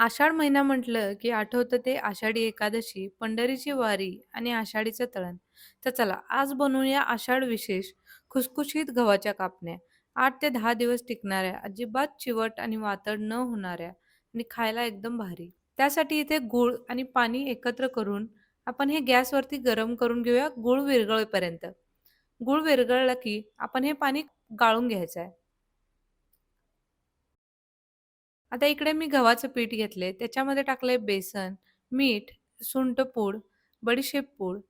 आषाढ महिना म्हटलं, की आठवतं ते आषाढी एकादशी, पंढरीची वारी आणि आषाढीचं तळण. तर चला, आज बनवूया आषाढ विशेष खुसखुशीत गव्हाच्या कापण्या. 8 ते 10 दिवस टिकणाऱ्या, अजिबात चिवट आणि वातड न होणाऱ्या आणि खायला एकदम भारी. त्यासाठी इथे गूळ आणि पाणी एकत्र करून आपण हे गॅसवरती गरम करून घेऊया गूळ विरघळेपर्यंत. गूळ विरघळला की आपण हे पाणी गाळून घ्यायचं आहे. आता इकडे मी गव्हाचं पीठ घेतले. त्याच्यामध्ये टाकले बेसन, मीठ, सुंठपूड, बडीशेप पूड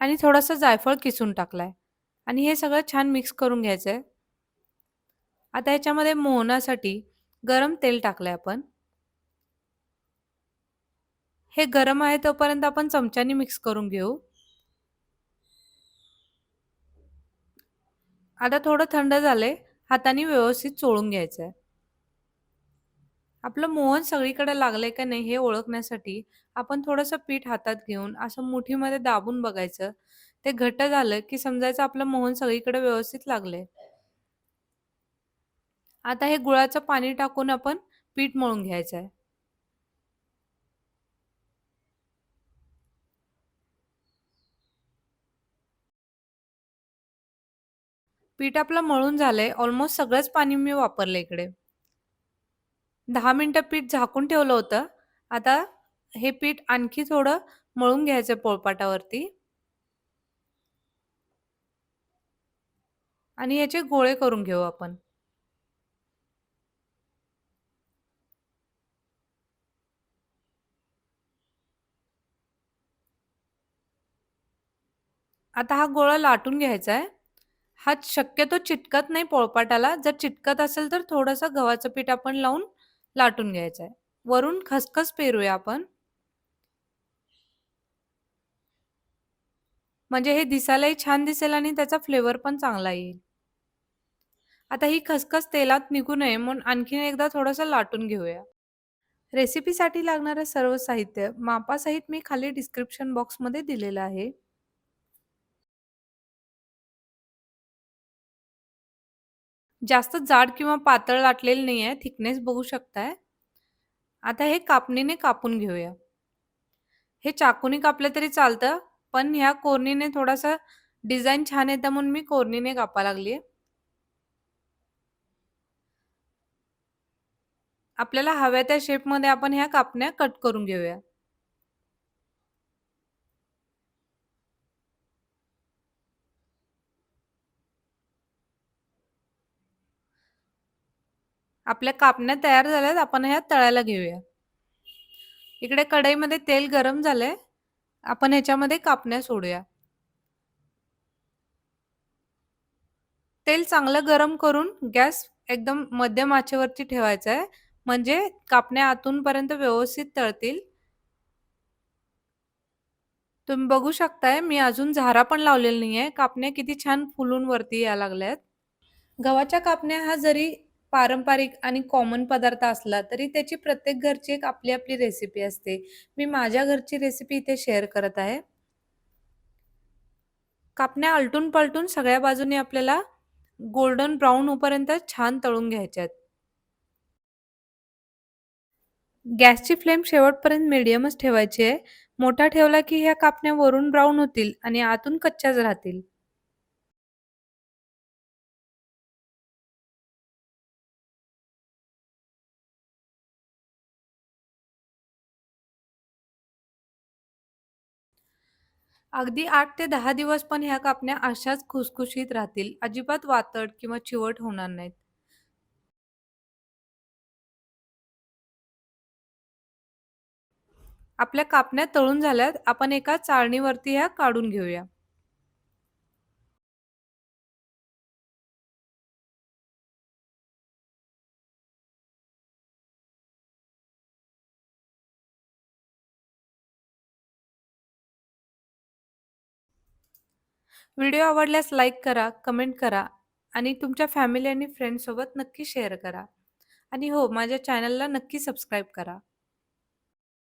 आणि थोडंसं जायफळ किसून टाकलाय आणि हे सगळं छान मिक्स करून घ्यायचं आहे आता ह्याच्यामध्ये मोहनासाठी गरम तेल टाकलंय आपण. हे गरम आहे तोपर्यंत आपण चमच्यानी मिक्स करून घेऊ. आता थोडं थंड झाले हाताने व्यवस्थित चोळून घ्यायचं आहे आपलं मोहन सगळीकडे लागलंय का नाही हे ओळखण्यासाठी आपण थोडंसं पीठ हातात घेऊन असं मुठीमध्ये दाबून बघायचं. ते घट्ट झालं की समजायचं आपलं मोहन सगळीकडे व्यवस्थित लागलंय. आता हे गुळाचं पाणी टाकून आपण पीठ मळून घ्यायचं आहे. पीठ आपलं मळून झालंय. ऑलमोस्ट सगळंच पाणी मी वापरलं इकडे. 10 मिनिटं पीठ झाकून ठेवलं होतं. आता हे पीठ आणखी थोडं मळून घ्यायचं पोळपाटावरती. आणि याचे गोळे करून घेऊ आपण. आता हा गोळा लाटून घ्यायचा आहे. हा शक्यतो चिटकत नाही पोळपाटाला. जर चिटकत असेल तर थोडंसं गव्हाचं पीठ आपण लावून लाटून घ्यायचं आहे. वरून खसखस पेरूया आपण. म्हणजे हे दिसायलाही छान दिसेल आणि त्याचा फ्लेवर पण चांगला येईल. आता ही खसखस तेलात निघू नये म्हणून आणखीन एकदा थोडंसं लाटून घेऊया. रेसिपीसाठी लागणारं सर्व साहित्य मापासहित मी खाली डिस्क्रिप्शन बॉक्समध्ये दिलेलं आहे. जास्त जाड किंवा पातळ लाटलेलं नाही आहे थिकनेस बघू शकताय. आता हे कापणीने कापून घेऊया. हे चाकूने कापलं तरी चालतं, पण ह्या कोरणीने थोडासा डिझाईन छान येतं म्हणून मी कोरणीने कापा लागलीये. आपल्याला हव्या त्या शेपमध्ये आपण ह्या कापण्या कट करून घेऊया. आपल्या कापण्या तयार झाल्यात. आपण ह्या तळायला घेऊया. इकडे कढईमध्ये तेल गरम झालंय. आपण ह्याच्यामध्ये कापण्या सोडूया. तेल चांगलं गरम करून गॅस एकदम मध्यम आचेवरती ठेवायचा आहे. म्हणजे कापण्या आतूनपर्यंत व्यवस्थित तळतील. तुम्ही बघू शकताय मी अजून झारा पण लावलेला नाहीये. कापण्या किती छान फुलून वरती यायला लागल्यात. गव्हाच्या कापण्या हा जरी पारंपरिक आणि कॉमन पदार्थ असला तरी त्याची प्रत्येक घरची एक आपली आपली रेसिपी असते. मी माझ्या घरची रेसिपी इथे शेअर करत आहे. कापण्या आलटून-पलटून सगळ्या बाजूने आपल्याला गोल्डन ब्राऊन होपर्यंत छान तळून घ्यायच्यात. गॅसची फ्लेम शेवटपर्यंत मिडियमच ठेवायची आहे. मोठा ठेवला की ह्या कापण्या वरून ब्राऊन होतील आणि आतून कच्च्याच राहतील. अगदी आठ ते दहा दिवस पण ह्या कापण्या अशाच खुसखुशीत राहतील. अजिबात वातड किंवा चिवट होणार नाहीत. आपल्या कापण्या तळून झाल्यात. आपण एका चाळणीवरती ह्या काढून घेऊया. व्हिडिओ आवडल्यास लाईक करा, कमेंट करा आणि तुमच्या फॅमिली आणि फ्रेंडसोबत नक्की शेअर करा. आणि हो, माझ्या चॅनलला नक्की सबस्क्राईब करा.